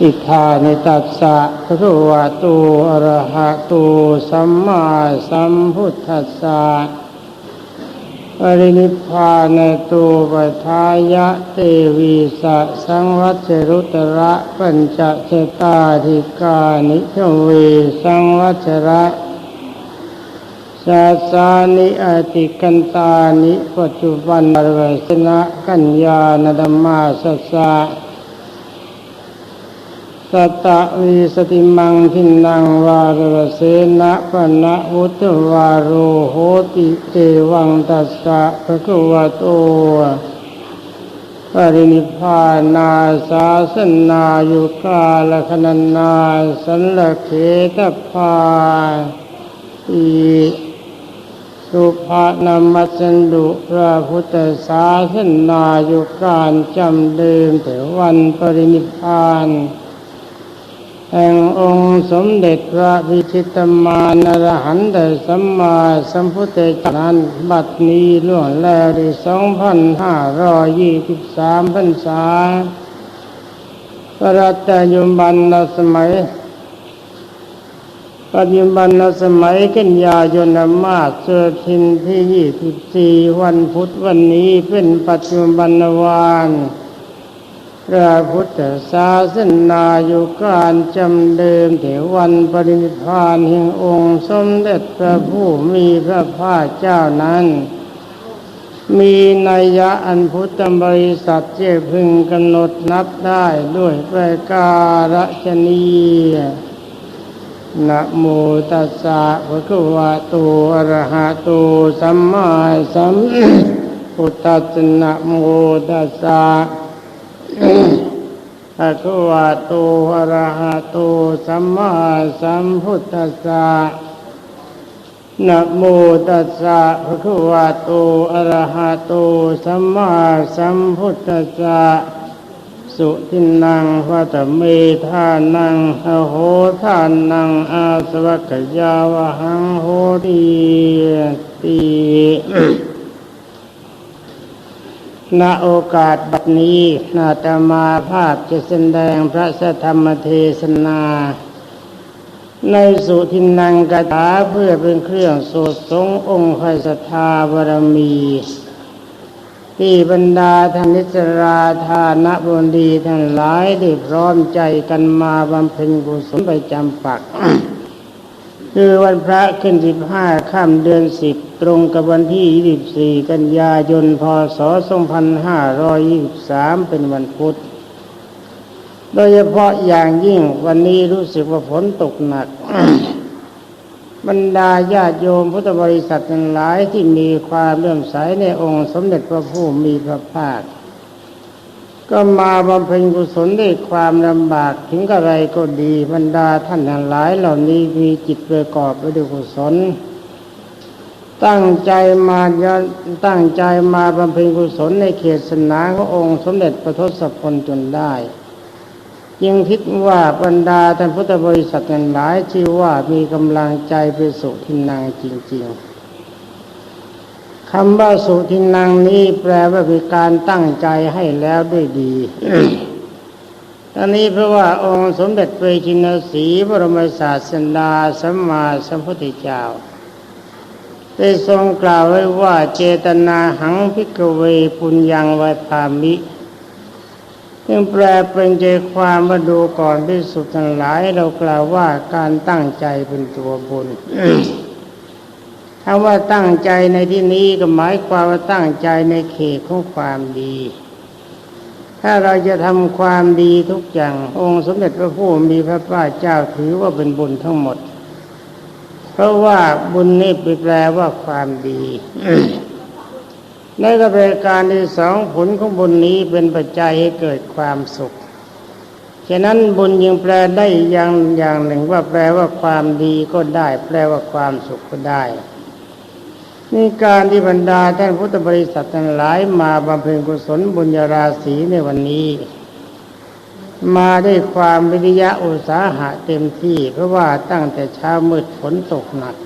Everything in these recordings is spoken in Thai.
อิทานิตัสสะพระวะตูอรหะตูสัมมาสัมพุทธัสสะปรินิพานตูปทายะเตวีสะสังวัชรุตระปัญจเจตาธิกานิชเวสังวัชระชาสานิอติกันตานิปัจจุบันเวสนะกัญญาณธรรมาสสะ สตะวีสติมังทินังวารเสนะปนะวุตวาโรโหติเอวังตัสสะภะคะวะโตปรินิพานาสาสนายุกาลคณนาสันลเขตพาอีสุภานามัสันดุพระพุทธศาสนายุการจำเดิมแต่วันปรินิพพาน แห่งองค์สมเด็จพระวิชิตมานรหันตสัมมาสัมพุทธเจ้านั้นบัดนี้ล่วงแล้วได้สองพันห้าร้อยยี่สิบสามพรรษา พระราชยุบันนสมัยปัจจุบันสมัยกันยายนมาสเสทินที่ยี่สิบสี่วันพุธวันนี้เป็นปัจจุบันวาน พระพุทธศาสนาอยู่การจำเดิมถึงวันปรินิพานแห่งองค์สมเด็จพระผู้มีพระภาคเจ้านั้น มีนัยยะอันพุทธบริษัทเจพึงกำหนดนับได้ด้วยประการฉนีนะโมตัสสะภะคะวะโตอะระหะโตสัมมาสัมพุทธัสสะนะโมตัสสะ ภะคะวะโตอะระหะโต สัมมาสัมพุทธัสสะนะโมตัสสะภะคะวะโตอะระหะโต สัมมาสัมพุทธัสสะสุทินังวัตเมธานังอโหทานัง อาสวัคยาวหังโหติติ ณโอกาสบัดนี้นาตมาภาพจะแสดงพระสธรรมเทศนา ในสุทินังกถาเพื่อเป็นเครื่องโสดสงองค์ไฟศรัทธาบารมี ที่บรรดาธนิสราธานบนดีทั้งหลายได้พร้อมใจกันมาบำเพ็ญกุศลไปจำปัก คือวันพระขึ้นสิบห้าข้ามเดือนสิบตรงกับวันที่ยี่สิบสี่กันยายนพศสองพันห้าร้อยยี่สิบสามเป็นวันพุธ โดยเฉพาะอย่างยิ่งวันนี้รู้สึกว่าฝนตกหนัก บรรดาญาติโยมพุทธบริษัททั้งหลายที่มีความเลื่อมใสในองค์สมเด็จพระผู้มีพระภาค ก็มาบำเพ็ญกุศลด้วยความลำบากถึงอะไรก็ดีบรรดาท่านทั้งหลายเหล่านี้มีจิตประกอบไปด้วยกุศล ตั้งใจมาตั้งใจมาบำเพ็ญกุศลในเขตสนาขององค์สมเด็จพระทศพลจนได้ จึงคิดว่าบรรดาท่านพุทธบริษัททั้งหลายที่ว่ามีกำลังใจไปสู่ทินังจริง ๆ คำว่าสุทินังนี้แปลว่าเป็นการตั้งใจให้แล้วด้วยดีตอนนี้เพราะว่าองค์สมเด็จเปรชินสีบรมศาสดาสัมมาสัมพุทธเจ้าได้ทรงกล่าวไว้ว่าเจตนาหังพิกเวปุญญังไวพามิซึ่งแปลเป็นใจความมาดูก่อนที่สุดทั้งหลายเรากล่าวว่าการตั้งใจเป็นตัวบุญ ถ้าว่าตั้งใจในที่นี้ก็หมายความว่าตั้งใจในเขตของความดี ถ้าเราจะทำความดีทุกอย่าง องค์สมเด็จพระผู้มีพระภาคเจ้าถือว่าเป็นบุญทั้งหมด เพราะว่าบุญนี่แปลว่าความดีในกระบวนการที่สองผลของบุญนี้เป็นปัจจัยให้เกิดความสุข ฉะนั้นบุญยังแปลได้อย่างอย่างหนึ่งว่าแปลว่าความดีก็ได้ แปลว่าความสุขก็ได้ นี่การที่บรรดาท่านพุทธบริษัททั้งหลายมาบำเพ็ญกุศลบุญญาราศีในวันนี้ มาด้วยความวิริยะอุตสาหะเต็มที่ เพราะว่าตั้งแต่เช้ามืดฝนตกหนัก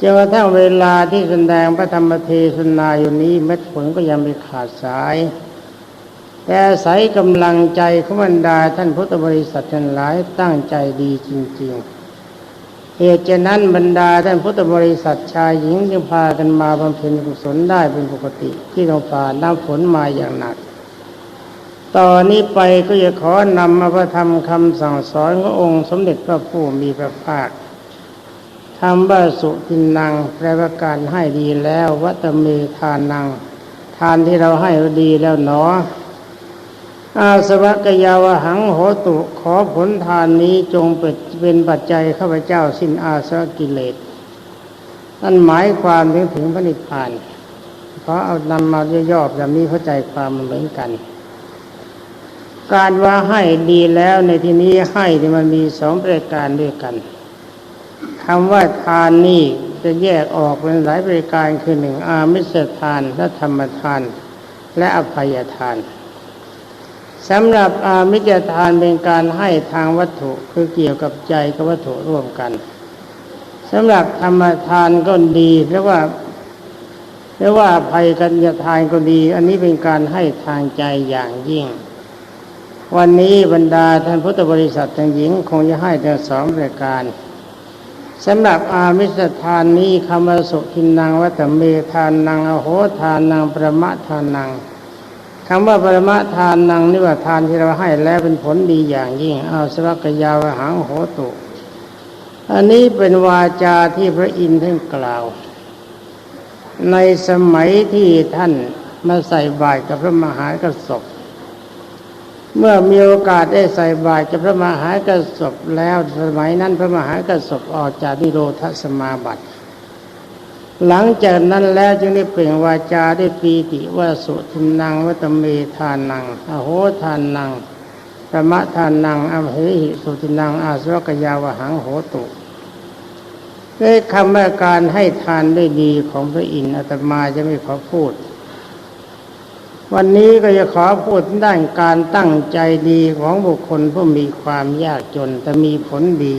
จนกระทั่งเวลาที่แสดงพระธรรมเทศนาอยู่นี้เม็ดฝนก็ยังไม่ขาดสาย แต่อาศัยกำลังใจของบรรดาท่านพุทธบริษัททั้งหลายตั้งใจดีจริง ๆ เหตุฉะนั้นบรรดาท่านพุทธบริษัทชายหญิงจึงพากันมาบำเพ็ญกุศลได้เป็นปกติที่เราฝ่าน้ำฝนมาอย่างหนัก ตอนนี้ไปก็จะขอนำมาพระธรรมคำสั่งสอนขององค์สมเด็จพระผู้มีพระภาคทำว่าสุทินนางแปลว่าการให้ดีแล้ววัตเมทานนางทานที่เราให้ดีแล้วหนออาสวะกยาวหังโหตุขอผลทานนี้จงเป็น เปัจจัยข้าพเจ้าสิ้นอาสวะกิเลสนั่นหมายความถึงถึงพระนิพพานเพราะเอานำมาย่อๆแบบนี้เข้าใจความมันเหมือนกัน การว่าให้ดีแล้วในที่นี้ให้ที่มันมีสองประการด้วยกันคำว่าทานนี่จะแยกออกเป็นหลายประการคือหนึ่งอามิสทานและธรรมทาน และอภัยทาน สำหรับอามิจทานเป็นการให้ทางวัตถุคือเกี่ยวกับใจกับวัตถุร่วมกันสำหรับธรรมทานก็ดีเรียกว่าเรียกว่าภัยกันยทานก็ดี อันนี้เป็นการให้ทางใจอย่างยิ่ง วันนี้บรรดาท่านพุทธบริษัททั้งหญิงคงจะให้ทั้งสองรายการสำหรับอามิสทานนี้คำว่าสุทินนางวัตเมทานนางอโหทานนางประมะทานนาง คำว่าปรมะทานนางนี่ว่าทานที่เราให้แล้วเป็นผลดีอย่างยิ่งเอาสวักยาวหังโหตุ อันนี้เป็นวาจาที่พระอินทร์ท่านกล่าว ในสมัยที่ท่านมาใส่บาตรกับพระมหากระสบเมื่อมีโอกาสได้ใส่บาตรกับพระมหากระสบแล้วสมัยนั้นพระมหากระสบออกจากนิโรธสมาบัติ หลังจากนั้นแล้วจึงได้เปล่งวาจาได้ปีติว่าสุทินังวัตเมทานังอโหทานังประมทานังอเหหิสุทินังอาสวกยาวหังโหตุด้วยคำว่าการให้ทานได้ดีของพระอินทร์อาตมาจะไม่ขอพูด วันนี้ก็จะขอพูดด้านการตั้งใจดีของบุคคลผู้มีความยากจนแต่มีผลดี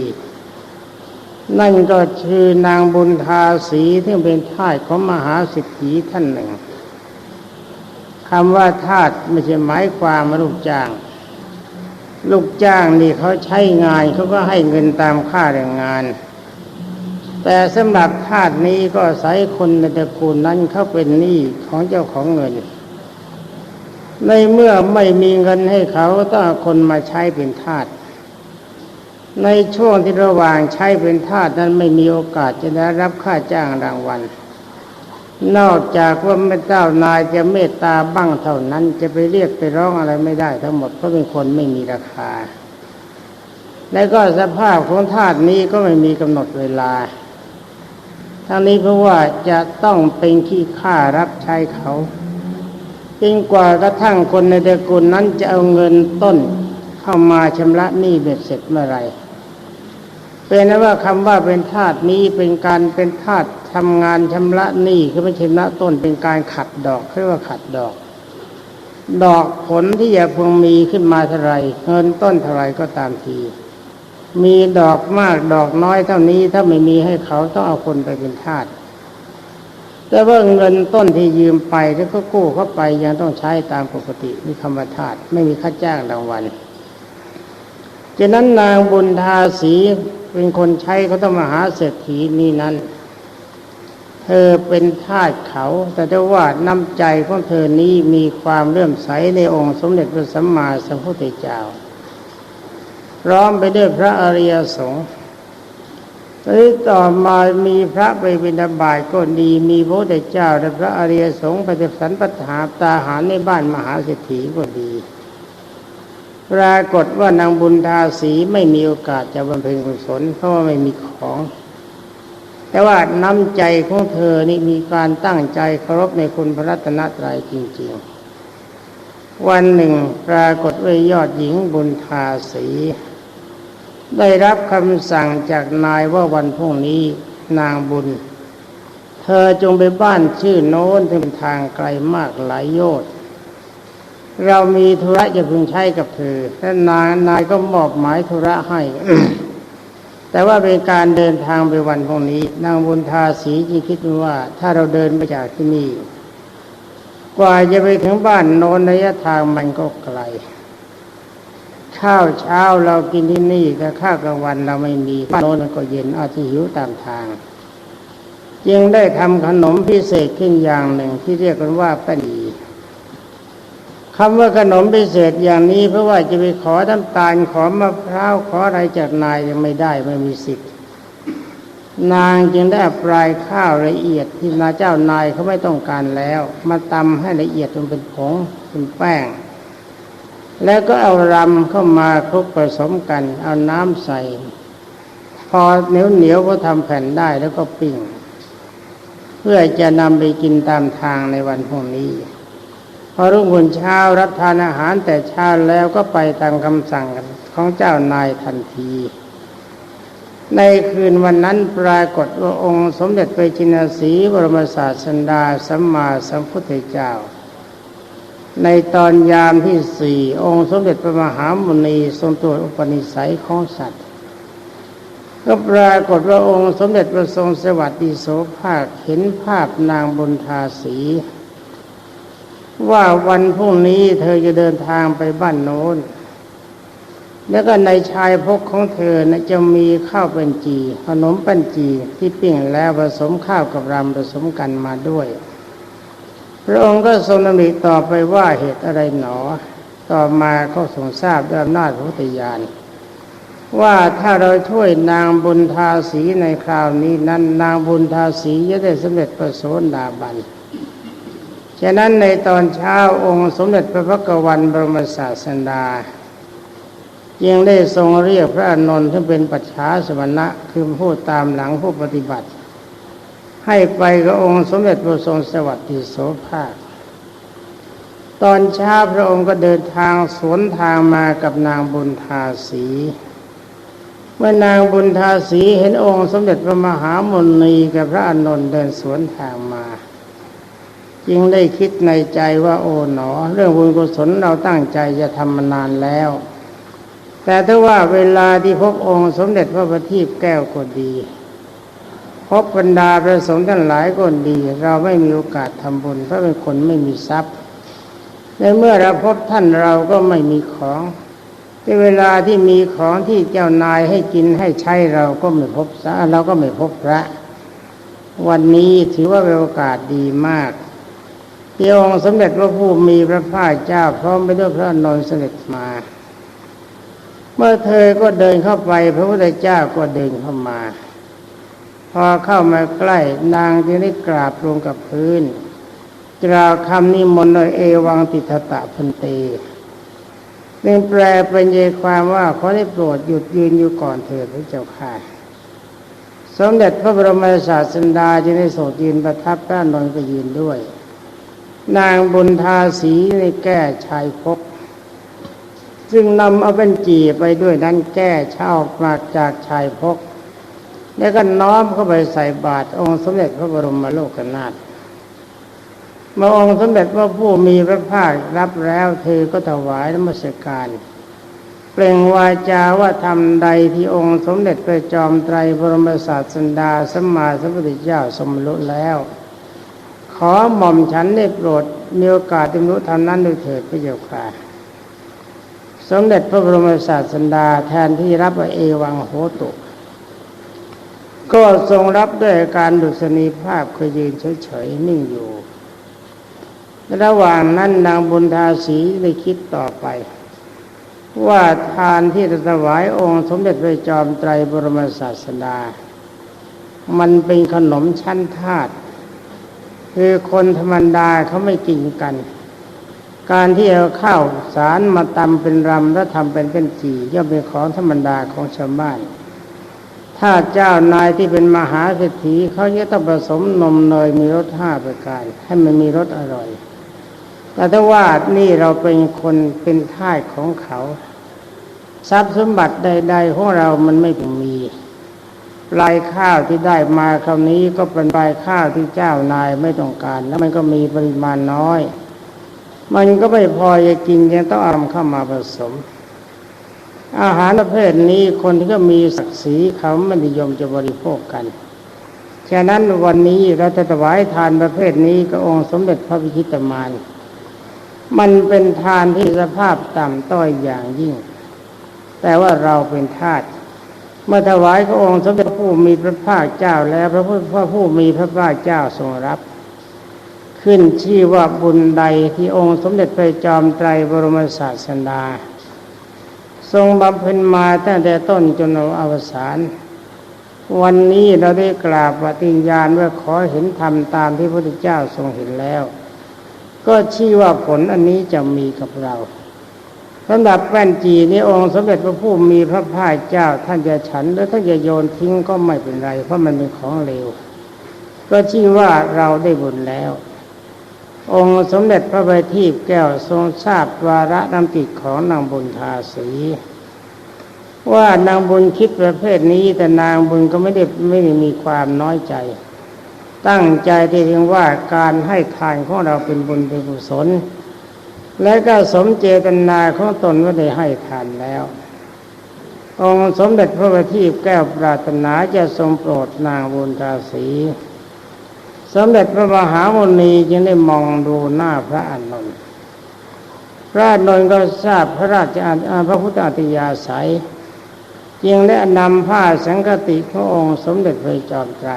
นั่นก็คือนางบุญทาสีที่เป็นทาสของมหาสิทธิท่านหนึ่งคำว่าทาสไม่ใช่หมายความว่าลูกจ้าง ลูกจ้างนี่เขาใช้งานเขาก็ให้เงินตามค่าแรงงาน แต่สำหรับทาสนี้ก็อาศัยคนในตระกูลนั้นเขาเป็นหนี้ของเจ้าของเงิน ในเมื่อไม่มีเงินให้เขาต้องคนมาใช้เป็นทาส ในช่วงที่ระหว่างใช้เป็นทาสนั้นไม่มีโอกาสจะได้รับค่าจ้างรางวัล นอกจากว่าแม่เจ้านายจะเมตตาบ้างเท่านั้นจะไปเรียกไปร้องอะไรไม่ได้ ทั้งหมดเพราะเป็นคนไม่มีราคา และก็สภาพของทาสนี้ก็ไม่มีกำหนดเวลา ทั้งนี้เพราะว่าจะต้องเป็นขี้ข้ารับใช้เขาจนกว่ากระทั่งคนในตระกูลนั้นจะเอาเงินต้นเข้ามาชำระหนี้เบ็ดเสร็จเมื่อไร เป็นนะว่าคำว่าเป็นทาสนี้เป็นการเป็นทาสทำงานชำระหนี้คือไม่ชำระต้นเป็นการขัดดอกเรียกว่าขัดดอก ดอกผลที่จะพึงมีขึ้นมาเท่าไรเงินต้นเท่าไรก็ตามที มีดอกมากดอกน้อยเท่านี้ถ้าไม่มีให้เขาต้องเอาคนไปเป็นทาสแต่ว่าเงินต้นที่ยืมไปแล้วก็กู้เข้าไปยังต้องใช้ตามปกติมีคำว่าทาสไม่มีค่าจ้างรางวัลฉะนั้นนางบุญทาสี เป็นคนใช้เขาต้องมาหาเศรษฐีนี่นั้น เธอเป็นทาสเขา แต่ได้ว่าน้ำใจของเธอนี้มีความเลื่อมใสในองค์สมเด็จพระสัมมาสัมพุทธเจ้าพร้อมไปด้วยพระอริยสงฆ์ที่ต่อมามีพระไปบิณฑบาตก็ดี มีพระเจ้าและพระอริยสงฆ์ไปสันปัฏฐาตาหารในบ้านมหาเศรษฐีก็ดี ปรากฏว่านางบุญทาสีไม่มีโอกาสจะบำเพ็ญกุศลเพราะว่าไม่มีของ แต่ว่าน้ำใจของเธอนี่มีการตั้งใจเคารพในคุณพระรัตนตรัยจริง ๆ วันหนึ่งปรากฏว่ายอดหญิงบุญทาสี ได้รับคำสั่งจากนายว่าวันพรุ่งนี้นางบุญ เธอจงไปบ้านชื่อโน้นที่เป็นทางไกลมากหลายโยชน์ เรามีธุระจะพึงใช้กับเธอท่านนายนายก็มอบหมายธุระให้ แต่ว่าเป็นการเดินทางไปวันพรุ่งนี้ นางบุญทาสีจึงคิดว่า ถ้าเราเดินไปจากที่นี่ กว่าจะไปถึงบ้านโนนระยะทางมันก็ไกล ข้าวเช้าเรากินที่นี่แต่ข้าวกลางวันเราไม่มีบ้านโน้นก็เย็นอาจจะหิวตามทาง จึงได้ทำขนมพิเศษขึ้นอย่างหนึ่งที่เรียกกันว่าแป้นดี คำว่าขนมพิเศษอย่างนี้ เพราะว่าจะไปขอน้ำตาลขอมะพร้าวขออะไรจากนายยังไม่ได้ไม่มีสิทธิ์นางจึงได้ปลายข้าวละเอียดที่นาเจ้านายเขาไม่ต้องการแล้ว มาตำให้ละเอียดจนเป็นผงเป็นแป้ง แล้วก็เอารำเข้ามาคลุกผสมกัน เอาน้ำใส่ พอเหนียวเหนียวๆก็ทำแผ่นได้แล้วก็ปิ้ง เพื่อจะนำไปกินตามทางในวันพรุ่งนี้ พอรุ่งขึ้นเช้ารับทานอาหารแต่เช้าแล้วก็ไปตามคำสั่งของเจ้านายทันที ในคืนวันนั้นปรากฏว่าองค์สมเด็จไปจินสีบรมศาสันดาสัมมาสัมพุทธเจ้า ในตอนยามที่สี่องค์สมเด็จพระมหามุนีทรงตรวจอุปนิสัยของสัตว์ก็ปรากฏว่าองค์สมเด็จพระทรงสวัสดิโสภาคเห็นภาพนางบุญทาสี ว่าวันพรุ่งนี้เธอจะเดินทางไปบ้านโน้น แล้วก็ในชายพกของเธอนะจะมีข้าวเป็นจี ขนมปันจีที่ปิ้งแล้วผสมข้าวกับรำผสมกันมาด้วย พระองค์ก็ทรงดำริต่อไปว่าเหตุอะไรหนอ ต่อมาก็ทรงทราบด้วยอำนาจพระพุทธญาณว่าถ้าเราช่วยนางบุญทาสีในคราวนี้นั้น นางบุญทาสีจะได้สำเร็จประโสดาบัน ฉะนั้นในตอนเช้าองค์สมเด็จพระพักวันบรมศาสดายังได้ทรงเรียกพระอนนท์ที่เป็นปัจฉาสมณะคือผู้ตามหลังผู้ปฏิบัติ ให้ไปกับองค์สมเด็จพระทรงสวัสดิโสภาค ตอนเช้าพระองค์ก็เดินทางสวนทางมากับนางบุญทาสี เมื่อนางบุญทาสีเห็นองค์สมเด็จพระมหามุนีกับพระอนนท์เดินสวนทางมา จึงได้คิดในใจว่าโอ๋หนอ เรื่องบุญกุศลเราตั้งใจจะทำมานานแล้ว แต่ถ้าว่าเวลาที่พบองค์สมเด็จพระบัณฑิตแก้วก็ดี พบบรรดาพระสงฆ์ทั้งหลายก็ดี เราไม่มีโอกาสทำบุญเพราะเป็นคนไม่มีทรัพย์ ในเมื่อเราพบท่านเราก็ไม่มีของในเวลาที่มีของที่เจ้านายให้กินให้ใช้เราก็ไม่พบสาเราก็ไม่พบพระ วันนี้ถือว่าเป็นโอกาสดีมาก ที่องสมเด็จพระผู้มีพระภาคเจ้าพร้อมไปด้วยพระอนนท์เสด็จมา เมื่อเธอก็เดินเข้าไป พระพุทธเจ้าก็เดินเข้ามา พอเข้ามาใกล้นางจึงได้กราบลงกับพื้นกล่าวคำนิมนต์โดยเอวังติทตะพันเตเป็นแปลเป็นใจความว่าขอได้โปรดหยุดยืนอยู่ก่อนเถิดพระเจ้าค่ะ สมเด็จพระบรมศาสดาจึงได้โสดยืนประทับพระนนท์ก็ยืนด้วย นางบุญทาสีในแก้ชายพกซึ่งนำเอาเป็นจีไปด้วยนั้นแก้เช่ามาจากชายพก แล้วก็น้อมเข้าไปใส่บาตรองค์สมเด็จพระบรมโลกนาถมื่องค์สมเด็จพระผู้มีพระภาครับแล้วเธอก็ถวายนมัสการ เปล่งวาจาว่าทำใดที่องค์สมเด็จพระจอมไตรบรมศาสดาสัมมาสัมพุทธเจ้าสมรุแล้ว ขอหม่อมฉันได้โปรดมีโอกาสได้รู้ทำนั้นด้วยเถิดพระเจ้าค่ะสมเด็จพระบรมศาสดาแทนที่รับว่าเอวังโหตุก็ทรงรับด้วยการดุษณีภาพคือยืนเฉยๆนิ่งอยู่ ระหว่างนั้นนางบุญทาสีได้คิดต่อไป ว่าทานที่จะถวายองค์สมเด็จพระจอมไตรบรมศาสดา มันเป็นขนมชั้นทาต คือคนธรรมดาเขาไม่กินกัน การที่เอาข้าวสารมาตำเป็นรำแล้วทำเป็นเป็นจีย่อมเป็นของธรรมดาของชาวบ้านถ้าเจ้านายที่เป็นมหาเศรษฐีเขาจะต้องผสมนมเนยมีรสห้าประการ ให้มันมีรสอร่อย แต่ถ้าว่านี่เราเป็นคนเป็นท่าสของเขา ทรัพย์สมบัติใด ๆ ของเรามันไม่มี ลายข้าวที่ได้มาคราวนี้ก็เป็นลายข้าวที่เจ้านายไม่ต้องการ แล้วมันก็มีปริมาณน้อย มันก็ไม่พอจะกินยังต้องเอาเข้ามาผสม อาหารประเภทนี้คนที่ก็มีศักดิ์ศรีเขาไม่นิยมจะบริโภคกันฉะนั้นวันนี้เราจะถวายทานประเภทนี้กับองค์สมเด็จพระพิชิตมารมันเป็นทานที่สภาพต่ำต้อยอย่างยิ่ง แต่ว่าเราเป็นทาสเมื่อถวายพระองค์สมเด็จผู้มีพระภาคเจ้าแล้วพระพุทธพระผู้มีพระภาคเจ้าทรงรับ ขึ้นชื่อว่าบุญใดที่องค์สมเด็จพระจอมไตรบรมศาสดาทรงบำเพ็ญมาตั้งแต่ต้นจนอวสานวันนี้เราได้กราบปฏิญญาณว่าขอเห็นธรรมตามที่พระพุทธเจ้าทรงเห็นแล้ว ก็ชี้ว่าผลอันนี้จะมีกับเรา สำหรับแป้นจีนี้องค์สมเด็จพระผู้มีพระภาคเจ้า ท่านจะฉันหรือท่านจะโยนทิ้งก็ไม่เป็นไร เพราะมันเป็นของเลวก็ชี้ว่าเราได้บุญแล้ว องค์สมเด็จพระบัณฑิตแก้วทรงทราบวาระน้ำจิตของนางบุญทาสีว่านางบุญคิดประเภทนี้ แต่นางบุญก็ไม่ได้ไม่ได้มีความน้อยใจ ตั้งใจที่เพียงว่าการให้ทานของเราเป็นบุญเป็นกุศล และก็สมเจตนาของตนว่าได้ให้ทานแล้ว องค์สมเด็จพระบัณฑิตแก้วปรารถนาจะทรงโปรดนางบุญทาสีสมเด็จพระมหามุนีจึงได้มองดูหน้าพระอานนท์พระอานนท์ก็ทราบพระราชอาพระพุทธอัตยาศัยจึงได้นำผ้าสังกติขององค์สมเด็จพระจอมไตร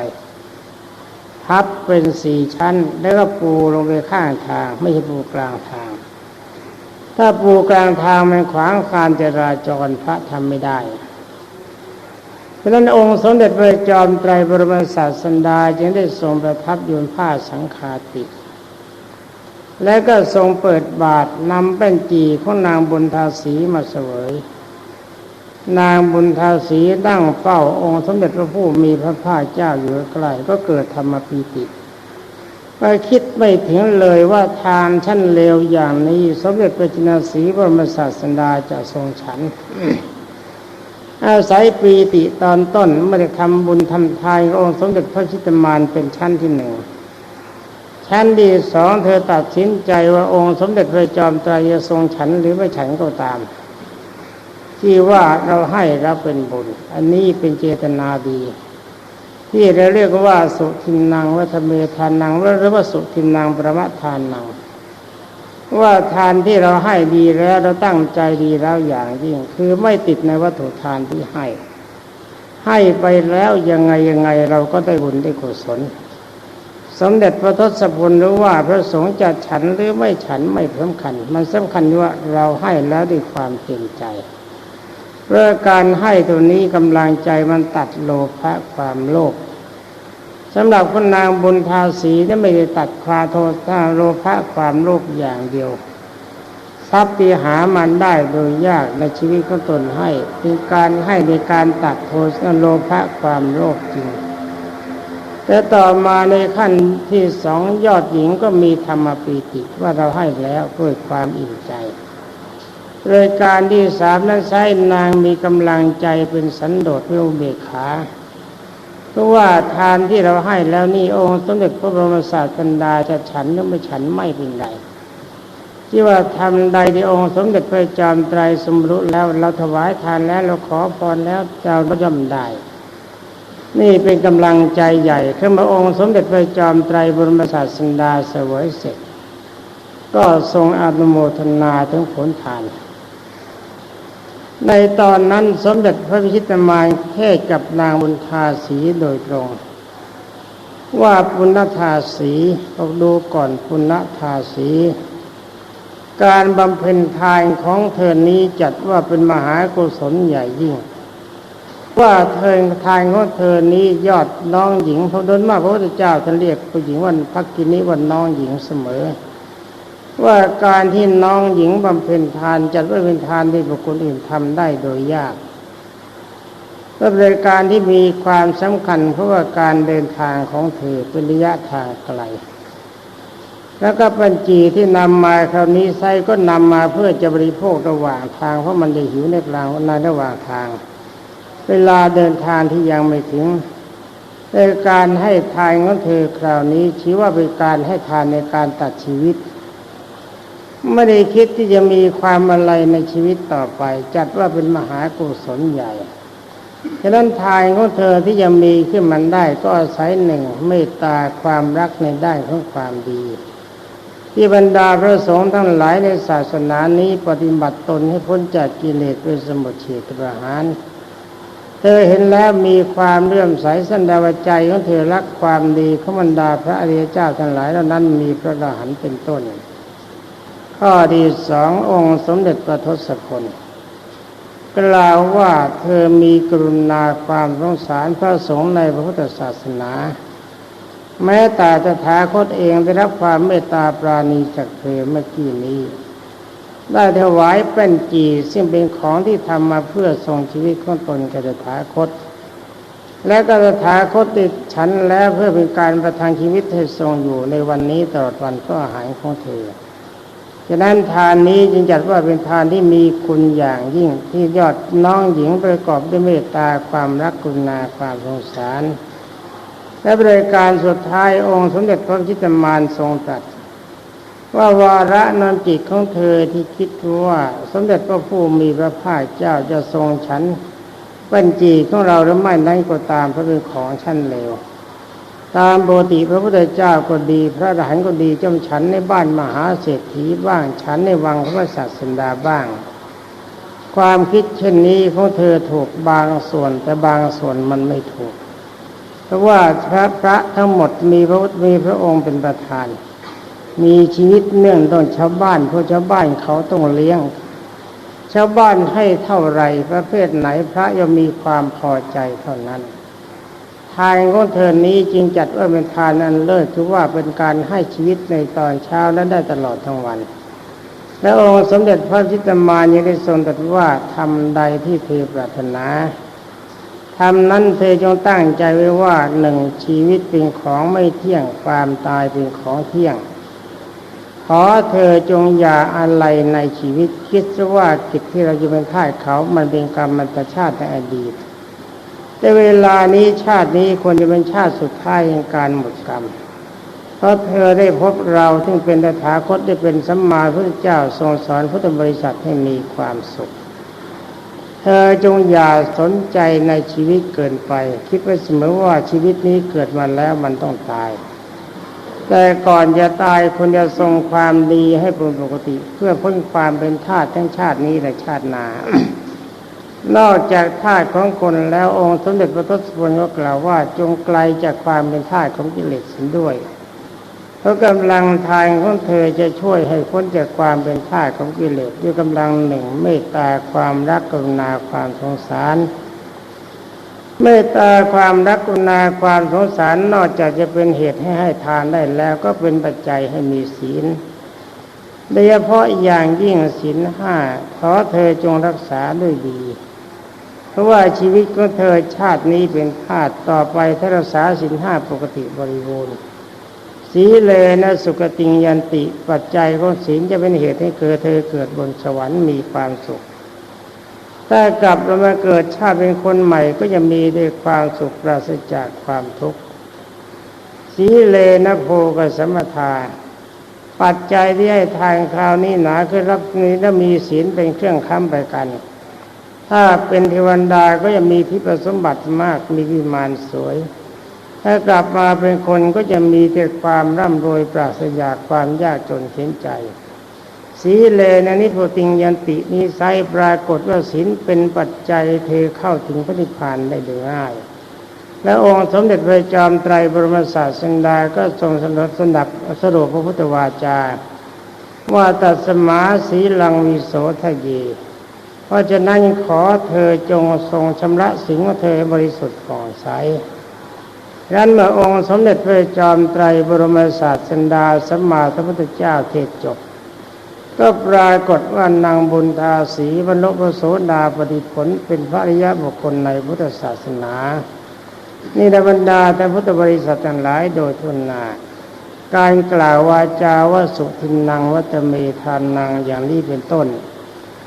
พับเป็นสี่ชั้น แล้วก็ปูลงไปข้างทาง ไม่ใช่ปูกลางทาง ถ้าปูกลางทางมันขวางการจราจรพระทำไม่ได้เพราะนั้นองค์สมเด็จพระจอมไตรบรมศาสดาจึงได้ทรงประทับยืนผ้าสังฆาติและก็ทรงเปิดบาทนำแป้นจีของนางบุญทาสีมาเสวย นางบุญทาสีตั้งเป้าองค์สมเด็จพระผู้มีพระภาคเจ้าอยู่ใกล้ก็เกิดธรรมปีติ ก็คิดไม่ถึงเลยว่าทานชั้นเลวอย่างนี้สมเด็จพระจินสีบรมศาสดาจะทรงฉัน อาศัยปีติตอนต้นไม่ได้ทำบุญทำทานกับองค์สมเด็จพระชิตมารเป็นชั้นที่หนึ่งชั้นที่สองเธอตัดสินใจว่าองค์สมเด็จพระจอมไตรจะทรงฉันหรือไม่ฉันก็ตาม ที่ว่าเราให้รับเป็นบุญ อันนี้เป็นเจตนาดี ที่เราเรียกว่าสุทินังวัฒเมทานังหรือว่าสุทินังประมะทานนังว่าทานที่เราให้ดีแล้วเราตั้งใจดีแล้วอย่างยิ่ง คือไม่ติดในวัตถุทานที่ให้ ให้ไปแล้วยังไงยังไงเราก็ได้บุญได้กุศลสมเด็จพระทศพลรู้ว่าพระสงฆ์จะฉันหรือไม่ฉันไม่สำคัญ มันสำคัญว่าเราให้แล้วด้วยความเต็มใจ เพื่องการให้ตัวนี้กำลังใจมันตัดโลภะความโลภสำหรับคนนางบุญทาสีนี่ไม่ได้ตัดคาโทษาโลภะความโลภอย่างเดียวทรัพย์ที่หามันได้โดยยากในชีวิตของตนให้เป็นการให้ในการตัดโทษโลภะความโลภจริง แต่ต่อมาในขั้นที่สองยอดหญิงก็มีธรรมปีติว่าเราให้แล้วด้วยความอิ่มใจ โดยการที่สามนั้นใช้นางมีกำลังใจเป็นสันโดษเรียเบกขาเพราะว่าทานที่เราให้แล้วนี่องค์สมเด็จพระบรมศาสดาจะฉันหรือไม่ฉันไม่เป็นไรที่ว่าทำใดที่องค์สมเด็จพระจอมไตรสมรุแล้วเราถวายทานแล้วเราขอพรแล้วเจ้าก็ย่อมได้นี่เป็นกำลังใจใหญ่ขึ้นมาองค์สมเด็จพระจอมไตรบรมศาสดาเสวยเสร็จ ก็ทรงอนุโมทนาถึงผลทาน ในตอนนั้นสมเด็จพระพิชิตมารเทศกับนางบุญทาสีโดยตรง ว่าปุณณทาสีเราดูก่อนปุณณทาสี การบำเพ็ญทานของเธอนี้จัดว่าเป็นมหากุศลใหญ่ยิ่ง ว่าเธอทานของเธอนี้ยอดน้องหญิงพระดนมากพระพุทธเจ้าท่านเรียกผู้หญิงว่าพักกินี้ว่าน้องหญิงเสมอ ว่าการที่น้องหญิงบำเพ็ญทานจัดว่าเป็นทานที่บุคคลอื่นทำได้โดยยากและเป็นการที่มีความสำคัญ เพราะว่าการเดินทางของเธอเป็นระยะทางไกล แล้วก็ปัญจีที่นำมาคราวนี้ไซก็นำมาเพื่อจะบริโภคระหว่างทาง เพราะมันจะหิวในกลางในระหว่างทาง เวลาเดินทางที่ยังไม่ถึงในการให้ทานของเธอคราวนี้ชี้ว่าเป็นการให้ทานในการตัดชีวิต ไม่ได้คิดที่จะมีความอะไรในชีวิตต่อไป จัดว่าเป็นมหากุศลใหญ่ฉะนั้นทานของเธอที่จะมีขึ้นมันได้ก็อาศัยหนึ่งเมตตาความรักในด้านของความดี ที่บรรดาพระสงฆ์ทั้งหลายในศาสนานี้ปฏิบัติตนให้พ้นจากกิเลสเป็นสมุทเฉทประหาร เธอเห็นแล้วมีความเลื่อมใสสันดาวใจของเธอรักความดีของบรรดาพระอริยเจ้าทั้งหลายเหล่านั้นมีพระอรหันต์เป็นต้น ข้อที่สององค์สมเด็จพระทศพลกล่าวว่าเธอมีกรุณาความสงสารพระสงฆ์ในพระพุทธศาสนา แม้แต่ตถาคตเองได้รับความเมตตาปราณีจากเธอเมื่อกี้นี้ ได้ถวายเป็นจีซึ่งเป็นของที่ทำมาเพื่อทรงชีวิตของตนแก่ตถาคต และก็ตถาคตติดฉันแล้วเพื่อเป็นการประทังชีวิตให้ทรงอยู่ในวันนี้ตลอดวันก็อาหารของเธอ ฉะนั้นทานนี้จึงจัดว่าเป็นทานที่มีคุณอย่างยิ่งที่ยอดน้องหญิงประกอบด้วยเมตตาความรักกรุณาความสงสาร และบริการสุดท้ายองค์สมเด็จพระจิตรมารทรงตรัสว่าวาระนำจิตของเธอที่คิดว่าสมเด็จพระผู้มีพระภาคเจ้าจะทรงฉันเป็นจีของเราหรือไม่นั้นก็ตามเพราะเป็นของชั้นเลว ตามปกติพระพุทธเจ้าก็ดี พระอรหันต์ก็ดีจำฉันในบ้านมหาเศรษฐีบ้างฉันในวังพระศาสดาบ้าง ความคิดเช่นนี้ของเธอถูกบางส่วนแต่บางส่วนมันไม่ถูก เพราะว่าพระพระทั้งหมดมีพระมีพระองค์เป็นประธาน มีชีวิตเนื่องต้นชาวบ้านเพราะชาวบ้านเขาต้องเลี้ยง ชาวบ้านให้เท่าไรประเภทไหนพระย่อมมีความพอใจเท่านั้นานของเธอนี้จึงจัดว่าเป็นทานอันเลิศถือว่าเป็นการให้ชีวิตในตอนเช้าและได้ตลอดทั้งวัน และองค์สมเด็จพระจิตรมารยังได้ทรงตรัสว่าทำใดที่เธอปรารถนาทำนั้นเธอจงตั้งใจไว้ว่าหนึ่งชีวิตเป็นของไม่เที่ยงความตายเป็นของเที่ยง ขอเธอจงอย่าอะไรในชีวิตคิดซะว่ากิจที่เราจะเป็นทาสเขามันเป็นกรรมมันตชาติในอดีต แต่เวลานี้ชาตินี้ควรจะเป็นชาติสุดท้ายแห่งการหมดกรรม เพราะเธอได้พบเราซึ่งเป็นตถาคตได้เป็นสัมมาพุทธเจ้าทรงสอนพุทธบริษัทให้มีความสุข เธอจงอย่าสนใจในชีวิตเกินไป คิดไว้เสมอว่าชีวิตนี้เกิดมาแล้วมันต้องตาย แต่ก่อนจะตายคนจะทรงความดีให้เป็นปกติ เพื่อพ้นความเป็นทาสทั้งชาตินี้และชาติหน้า นอกจากทาสของคนแล้วองค์สมเด็จพระทศพลก็กล่าวว่าจงไกลจากความเป็นทาสของกิเลสเสียด้วย เพราะกำลังทานของเธอจะช่วยให้พ้นจากความเป็นทาสของกิเลสด้วยกำลังหนึ่งเมตตาความรักกรุณาความสงสารเมตตาความรักกรุณาความสงสารนอกจากจะเป็นเหตุให้ให้ทานได้แล้วก็เป็นปัจจัยให้มีศีลโดยเฉพาะอย่างยิ่งศีลห้าขอเธอจงรักษาด้วยดี เพราะว่าชีวิตของเธอชาตินี้เป็นทาสต่อไปถ้ารักษาศีลห้าปกติบริบูรณ์สีเลนะสุกติงยันติ ปัจจัยของศีลจะเป็นเหตุให้เกิดเธอเกิดบนสวรรค์มีความสุข ถ้ากลับเรามาเกิดชาติเป็นคนใหม่ก็จะมีด้วยความสุขปราศจากความทุกข์สีเลนะโพกสมมทาปัจจัยที่ให้ทางคราวนี้หนาคือรับนี้และมีศีลเป็นเครื่องค้ำไปกัน ถ้าเป็นเทวันดาก็จะมีทิพสมบัติมาก มีวิมานสวย ถ้ากลับมาเป็นคนก็จะมีแต่ความร่ำรวยปราศจากความยากจนเข็นใจ สีเลนะนิโพติงยันตินิสัยปรากฏว่าศีลเป็นปัจจัยเธอเข้าถึงพระนิพพานได้โดยง่าย และองค์สมเด็จพระจอมไตรบรมศาสดาก็ทรงสนับสนับสรุปพระพุทธวาจา ว่าตัดสมาสีลังวิโสทะเย เพราะฉะนั้นขอเธอจงทรงชำระสิ่งของเธอบริสุทธิ์ผ่องใสดังนั้นเมื่อองค์สมเด็จพระจอมไตรบรมศาสดาสัมมาสัมพุทธเจ้าเทศจบ ก็ปรากฏว่านางบุญทาสีบรรลุพระโสดาปฏิผลเป็นพระริยบุคคลในพุทธศาสนา นี่ในบรรดาแต่พุทธบริษัททั้งหลายโดยทุนนาการกล่าววาจาว่าสุทินนางวัตเมทานนางอย่างนี้เป็นต้น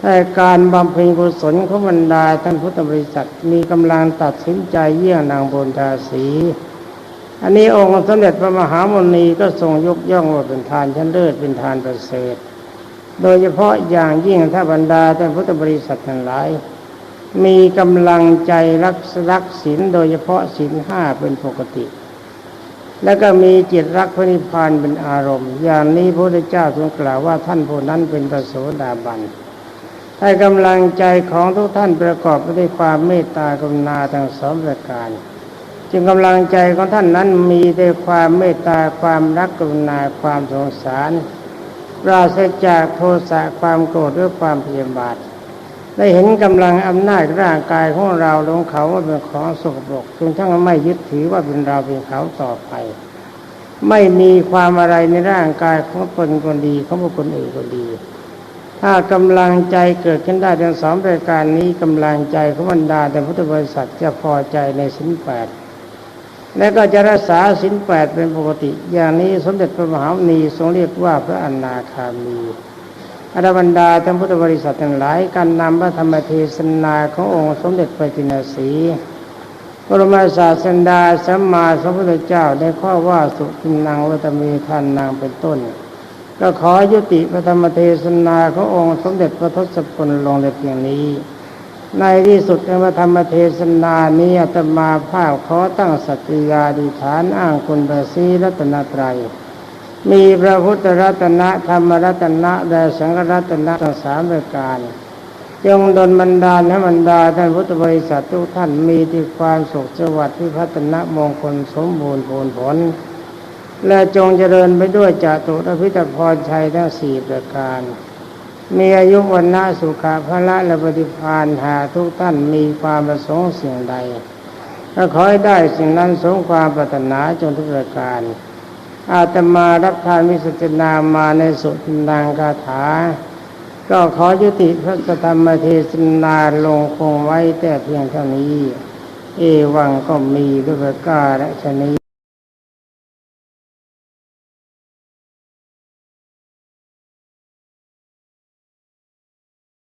แต่การบำเพ็ญกุศลของบรรดาท่านพุทธบริษัทมีกำลังตัดสินใจเยี่ยงนางบุญทาสีอันนี้องค์สมเด็จพระมหามนีก็ทรงยกย่องว่าเป็นทานชั้นเลิศเป็นทานประเสริฐ โดยเฉพาะอย่างยิ่งถ้าบรรดาท่านพุทธบริษัททั้งหลาย มีกำลังใจรักรักศีลโดยเฉพาะศีลห้าเป็นปกติ แล้วก็มีจิตรักพระนิพพานเป็นอารมณ์ อย่างนี้พระพุทธเจ้าทรงกล่าวว่าท่านผู้นั้นเป็นพระโสดาบัน ให้กำลังใจของทุกท่านประกอบไปด้วยความเมตตากรุณาทั้งสองประการ จึงกำลังใจของท่านนั้นมีแต่ความเมตตาความรักกรุณาความสงสารปราศจากโทสะความโกรธหรือความพยาบาทได้เห็นกำลังอำนาจร่างกายของเราลงเขาว่าเป็นของสกปรกจนทั้งไม่ยึดถือว่าเป็นเราเป็นเขาต่อไป ไม่มีความอะไรในร่างกายของตนคนดีของบุคคลอื่นคนดี ถ้ากำลังใจเกิดขึ้นได้ทั้งสองประการนี้กำลังใจของบรรดาแต่พุทธบริษัทจะพอใจในสินแปดและก็จะรักษาสินแปดเป็นปกติ อย่างนี้สมเด็จพระมหามุนีทรงเรียกว่าพระอนาคามีอรบรรดาท่านพุทธบริษัททั้งหลายการนำพระธรรมเทศนาขององค์สมเด็จพระจินสีบรมศาสดาสัมมาสัมพุทธเจ้าในข้อว่าสุทินังวัตมีทานนางเป็นต้น ก็ขอยุติพระธรรมเทศนาขององค์สมเด็จพระทศพลลงในเพียงนี้ ในที่สุดในพระธรรมเทศนานี้อาตมาภาพขอตั้งสัตยาดิฐานอ้างคุณพระศรีรัตนตรัย มีพระพุทธรัตนะธรรมรัตนะและสังฆรัตนะทั้งสามประการจงดลบรรดาลให้บรรดาท่านพุทธบริษัททุกท่านมีที่ความสุขสวัสดิ์ที่พัฒนมงคลสมบูรณ์ผลผล และจงเจริญไปด้วยจตุรพิธพรชัยทั้งสี่ประการ มีอายุวันนาสุขาพละและปฏิพานหาทุกท่านมีความประสงค์สิ่งใดก็ขอให้ได้สิ่งนั้นสมความปรารถนาจงทุกประการ อาตมารับทานมิสจนามาในสุทินางคาถา ก็ขอยุติพระธรรมเทศนาลงคงไว้แต่เพียงเท่านี้ เอวังก็มีด้วยการฉะนี้